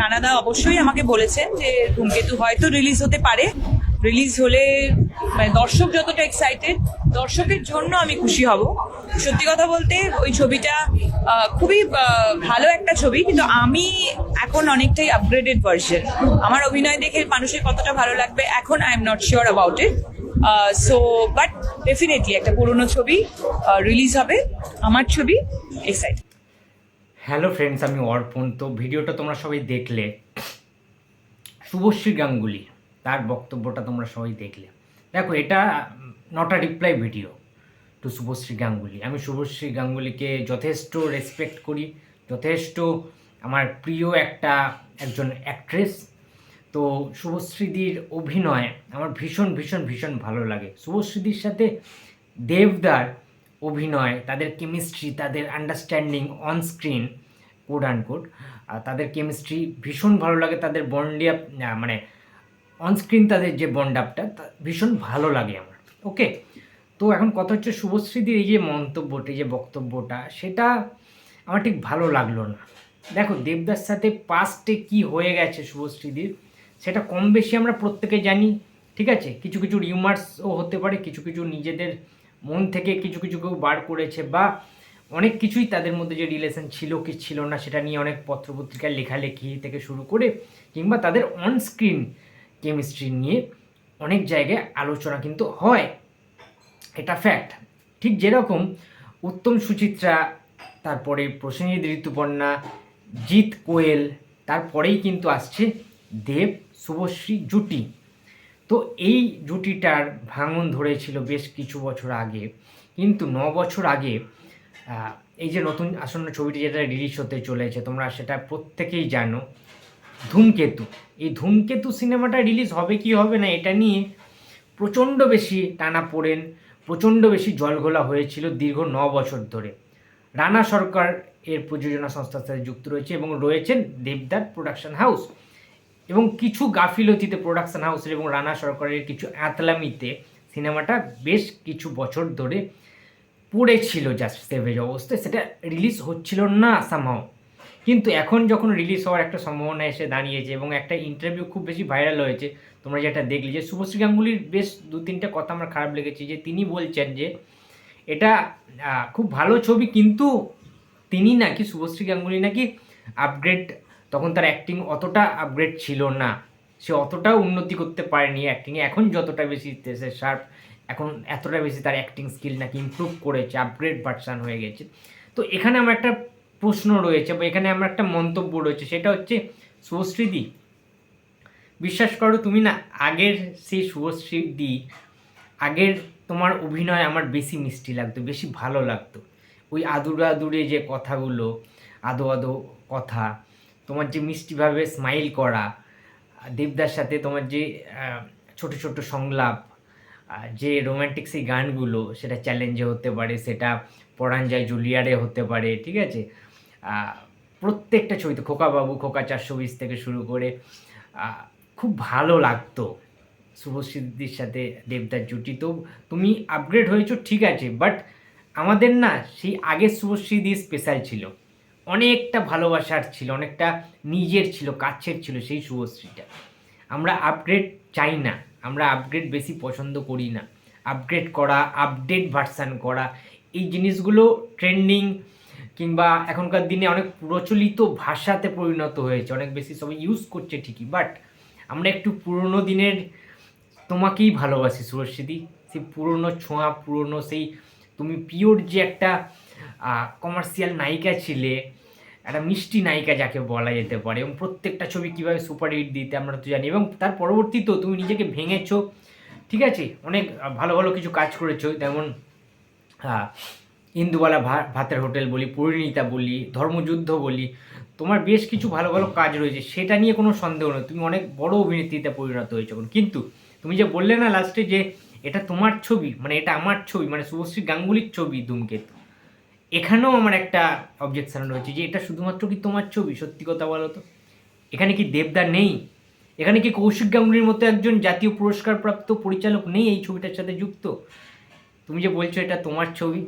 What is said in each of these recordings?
রানাদা অবশ্যই আমাকে বলেছেন যে ধূমকেতু হয়তো রিলিজ হতে পারে। রিলিজ হলে মানে দর্শক যতটা এক্সাইটেড দর্শকের জন্য আমি খুশি হব। সত্যি কথা বলতে, ওই ছবিটা খুবই ভালো একটা ছবি, কিন্তু আমি এখন অনেকটাই আপগ্রেডেড ভার্সন আমার অভিনয় দেখে মানুষের কতটা ভালো লাগবে, এখন I am not sure about it so but definitely একটা পুরনো ছবি রিলিজ হবে। আমার ছবি এক্সাইটেড হ্যালো ফ্রেন্ডস আমি অর্পণ। তো ভিডিওটা তোমরা সবাই দেখলে। শুভশ্রী গাঙ্গুলি, তার বক্তব্যটা তোমরা সবাই দেখলে। দেখো, এটা not a reply video to Subhashree Ganguly. আমি শুভশ্রী গাঙ্গুলিকে যথেষ্ট রেসপেক্ট করি, যথেষ্ট আমার প্রিয় একটা, একজন অ্যাক্ট্রেস তো শুভশ্রীদির অভিনয় আমার ভীষণ ভীষণ ভীষণ ভালো লাগে। শুভশ্রীদির সাথে দেবদার অভিনয়, তাদের কেমিস্ট্রি তাদের understanding on screen code and code তাদের কেমিস্ট্রি ভীষণ ভালো লাগে, তাদের বন্ডিয়া মানে অন স্ক্রিন তাদের যে বন্ড আপটা ভীষণ ভালো লাগে আমার ওকে তো এখন কথা হচ্ছে শুভশ্রীদের এই যে মন্তব্যটি যে বক্তব্যটা, সেটা আমার ঠিক ভালো লাগল না। দেখো দেবদার সাথে পাস্টে কি হয়ে গেছে শুভশ্রীদের, সেটা কম বেশি আমরা প্রত্যেকে জানি, ঠিক আছে? কিছু কিছু রিউমার্সও হতে পারে, কিছু কিছু নিজেদের মন থেকে কিছু কিছু কেউ বার করেছে বা অনেক কিছুই তাদের মধ্যে যে রিলেশন ছিল কি ছিল না সেটা নিয়ে অনেক পত্রপত্রিকার লেখালেখি থেকে শুরু করে কিংবা তাদের অন স্ক্রিন কেমিস্ট্রি নিয়ে অনেক জায়গায় আলোচনা কিন্তু হয়। এটা ফ্যাক্ট ঠিক যেরকম উত্তম সুচিত্রা, তারপরে প্রসেনজিৎ ঋতুপর্ণা, জিৎ কোয়েল, তারপরেই কিন্তু আসছে দেব, শুভশ্রী, জুটি। তো এই জুটিটার ভাঙন ধরেছিল বেশ কিছু বছর আগে। কিন্তু ন বছর আগে এই যে নতুন আসন্ন ছবিটি যেটা রিলিজ হতে চলেছে, তোমরা সেটা প্রত্যেকেই জানো। ধূমকেতু। এই ধূমকেতু সিনেমাটা রিলিজ হবে কি হবে না, এটা নিয়ে প্রচণ্ড বেশি টানা পড়েন, প্রচণ্ড বেশি জলঘোলা হয়েছিল দীর্ঘ ন বছর ধরে। রানা সরকার এর প্রযোজনা সংস্থার সাথে যুক্ত রয়েছে এবং রয়েছেন দেবদার প্রোডাকশন হাউস। এবং কিছু গাফিলতিতে প্রোডাকশন হাউসের এবং রানা সরকারের কিছু আতলামিতে সিনেমাটা বেশ কিছু বছর ধরে পড়েছিল জাস্ট সেভেজ অবস্থায়। সেটা রিলিজ হচ্ছিল না সামহাও কিন্তু এখন যখন রিলিজ হওয়ার একটা সম্ভাবনা এসে দাঁড়িয়েছে এবং একটা ইন্টারভিউ খুব বেশি ভাইরাল হয়েছে, তোমরা যেটা দেখলে যে শুভশ্রী গাঙ্গুলির বেশ দু তিনটে কথা আমার খারাপ লেগেছে যে তিনি বলছেন যে এটা খুব ভালো ছবি, কিন্তু তিনি নাকি, শুভশ্রী গাঙ্গুলি নাকি আপগ্রেড তখন তার অ্যাক্টিং অতটা আপগ্রেড ছিল না। সে অতটা উন্নতি করতে পারেনি অ্যাক্টিংয়ে এখন যতটা বেশি সে শার্প এখন এতটা বেশি তার অ্যাক্টিং স্কিল নাকি ইমপ্রুভ করেছে আপগ্রেড ভার্সান হয়ে গেছে। তো এখানে আমার একটা প্রশ্ন রয়েছে বা এখানে আমার একটা মন্তব্য রয়েছে, সেটা হচ্ছে শুভশ্রীদি। বিশ্বাস করো তুমি না, আগের সেই শুভশ্রীদি, আগের তোমার অভিনয় আমার বেশি মিষ্টি লাগতো, বেশি ভালো লাগতো। ওই আদুরে আদুরে যে কথাগুলো, আদো আদো কথা তোমার যে মিষ্টিভাবে স্মাইল করা দেবদার সাথে তোমার যে ছোট ছোট সংলাপ যে রোম্যান্টিক সেই গানগুলো, সেটা চ্যালেঞ্জে হতে পারে, সেটা পরাণ যায় জুলিয়ারে হতে পারে, ঠিক আছে? প্রত্যেকটা ছবিতে খোকা বাবু খোকা চারশো বিশ থেকে শুরু করে খুব ভালো লাগতো শুভশ্রীদির সাথে দেবদার জুটি। তো তুমি আপগ্রেড হয়েছো, ঠিক আছে বাট আমাদের না সেই আগের শুভশ্রীদি স্পেশাল ছিল। অনেকটা ভালোবাসার ছিল, অনেকটা নিজের ছিল, কাছের ছিল সেই শুভশ্রীটা। আমরা আপগ্রেড চাই না, আমরা আপগ্রেড বেশি পছন্দ করি না। আপগ্রেড করা আপডেট ভার্সান করা, এই জিনিসগুলো ট্রেন্ডিং কিংবা এখনকার দিনে অনেক প্রচলিত ভাষাতে পরিণত হয়েছে, অনেক বেশি সবাই ইউজ করছে ঠিকই বাট আমরা একটু পুরনো দিনের তোমাকেই ভালোবাসি সুরস্বতী সেই পুরনো ছোঁয়া, পুরনো সেই তুমি পিওর যে একটা কমার্শিয়াল নায়িকা ছিলে একটা মিষ্টি নায়িকা যাকে বলা যেতে পারে এবং প্রত্যেকটা ছবি কীভাবে সুপার হিট দিতে আমরা তো জানি এবং তার পরবর্তীতেও তুমি নিজেকে ভেঙেছো, ঠিক আছে? অনেক ভালো ভালো কিছু কাজ করেছ, যেমন ইন্দুবালা ভা- ভাতের হোটেল বলি, পরিণীতা বলি, ধর্মযুদ্ধ বলি, তোমার বেশ কিছু ভালো ভালো কাজ রয়েছে, সেটা নিয়ে কোনো সন্দেহ নয় তুমি অনেক বড় অভিনেত্রীতে পরিণত হয়েছো এখন। কিন্তু তুমি যে বললে না লাস্টে যে এটা তোমার ছবি মানে এটা আমার ছবি মানে শুভশ্রী গাঙ্গুলির ছবি ধূমকেতু এখানেও আমার একটা অবজেকশন রয়েছে যে এটা শুধুমাত্র কি তোমার ছবি? সত্যি কথা বলো তো। এখানে কি দেবদার নেই? এখানে কি কৌশিক গাঙ্গুলির মতো একজন জাতীয় পুরস্কারপ্রাপ্ত পরিচালক নেই এই ছবিটার সাথে যুক্ত? তুমি যে বলছো এটা তোমার ছবি।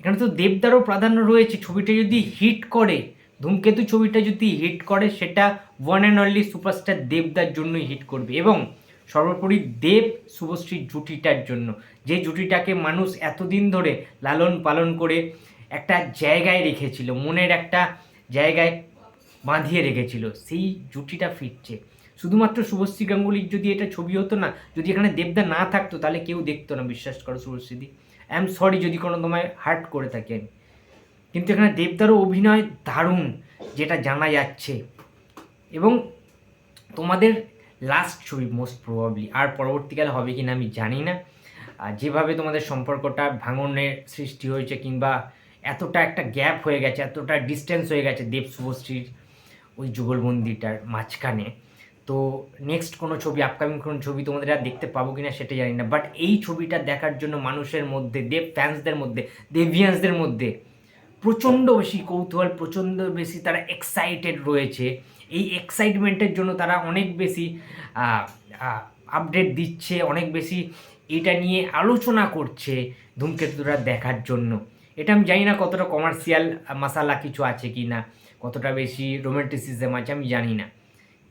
এখানে তো দেবদারও প্রাধান্য রয়েছে। ছবিটা যদি হিট করে, ধূমকেতু ছবিটা যদি হিট করে, সেটা ওয়ান অ্যান্ড অনলি সুপারস্টার দেবদার জন্যই হিট করবে এবং সর্বোপরি দেব শুভশ্রীর জুটিটার জন্য। যে জুটিটাকে মানুষ এতদিন ধরে লালন পালন করে একটা জায়গায় রেখেছিল, মনের একটা জায়গায় বাঁধিয়ে রেখেছিল, সেই জুটিটা ফিরছে। শুধুমাত্র শুভশ্রী গাঙ্গুলির যদি এটা ছবি হতো না, যদি এখানে দেবদা না থাকতো, তাহলে কেউ দেখতো না, বিশ্বাস করো শুভশ্রীদি আই এম সরি যদি কোনো তোমায় হার্ট করে থাকি। আমি কিন্তু এখানে দেবদারও অভিনয় দারুণ, যেটা জানা যাচ্ছে। এবং তোমাদের লাস্ট ছবি মোস্ট প্রবাবলি আর পরবর্তীকালে হবে কি না আমি জানি না। যেভাবে তোমাদের সম্পর্কটা ভাঙনের সৃষ্টি হয়েছে কিংবা এতটা একটা গ্যাপ হয়ে গেছে, এতটা ডিস্টেন্স হয়ে গেছে দেব শুভশ্রীর ওই যুগলবন্দিটার মাঝখানে। তো নেক্সট কোনো ছবি আপকামিং কোনো ছবি তোমাদের আর দেখতে পাবো কিনা সেটা জানি না। বাট এই ছবিটা দেখার জন্য মানুষের মধ্যে, দেব ফ্যান্সদের মধ্যে দেভিয়ান্সদের মধ্যে প্রচণ্ড বেশি কৌতূহল, প্রচণ্ড বেশি তারা এক্সাইটেড রয়েছে। এই এক্সাইটমেন্টের জন্য তারা অনেক বেশি আপডেট দিচ্ছে, অনেক বেশি এটা নিয়ে আলোচনা করছে ধূমকেতুরা দেখার জন্য। এটা আমি জানি না কতটা কমার্শিয়াল মশালা কিছু আছে কি না, কতটা বেশি রোমান্টিসিজম আছে আমি জানি না।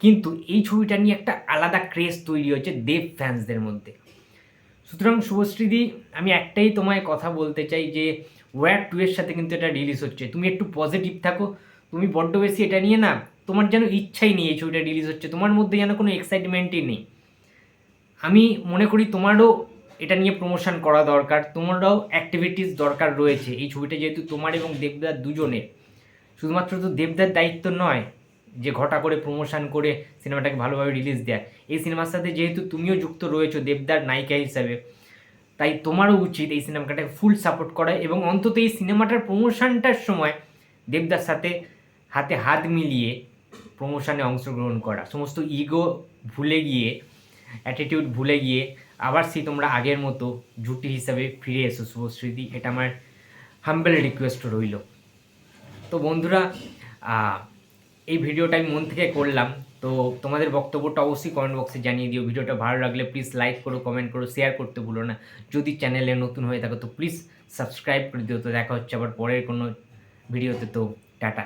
কিন্তু এই ছবিটা নিয়ে একটা আলাদা ক্রেজ তৈরি হয়েছে দেব ফ্যান্সদের মধ্যে। সুতরাং শুভশ্রীদি, আমি একটাই তোমায় কথা বলতে চাই যে ওয়ার টু এর সাথে কিন্তু এটা রিলিজ হচ্ছে। তুমি একটু পজিটিভ থাকো। তুমি বড্ড বেশি এটা নিয়ে না, তোমার যেন ইচ্ছাই নেই এই ছবিটা রিলিজ হচ্ছে। তোমার মধ্যে যেন কোনো এক্সাইটমেন্টই নেই। আমি মনে করি তোমারও এটা নিয়ে প্রমোশন করা দরকার। তোমারও অ্যাক্টিভিটিস দরকার রয়েছে। এই ছবিটা যেহেতু তোমার এবং দেবদার দুজনের, শুধুমাত্র তো দেবদার দায়িত্ব নয় যে ঘটা করে প্রমোশন করে সিনেমাটাকে ভালোভাবে রিলিজ দেয়। এই সিনেমার সাথে যেহেতু তুমিও যুক্ত রয়েছো দেবদার নায়িকা হিসাবে, তাই তোমারও উচিত এই সিনেমাটাকে ফুল সাপোর্ট করা এবং অন্তত এই সিনেমাটার প্রমোশনটার সময় দেবদার সাথে হাতে হাত মিলিয়ে প্রমোশনে অংশগ্রহণ করা। সমস্ত ইগো ভুলে গিয়ে অ্যাটিটিউড ভুলে গিয়ে আবার সেই তোমরা আগের মতো জুটি হিসাবে ফিরে এসো শুভশ্রীদি এটা আমার হাম্বেল রিকোয়েস্ট রইল। তো বন্ধুরা এই ভিডিওটা আমি মন থেকে করলাম। তো তোমাদের বক্তব্যটা অবশ্যই কমেন্ট বক্সে জানিয়ে দিও। ভিডিওটা ভালো লাগলে প্লিজ লাইক করো কমেন্ট করো শেয়ার করতে ভুলো না। যদি চ্যানেলে নতুন হয়ে থাকো, তো প্লিজ সাবস্ক্রাইব করে দিও। তো দেখা হচ্ছে আবার পরের কোনো ভিডিওতে তো টাটা।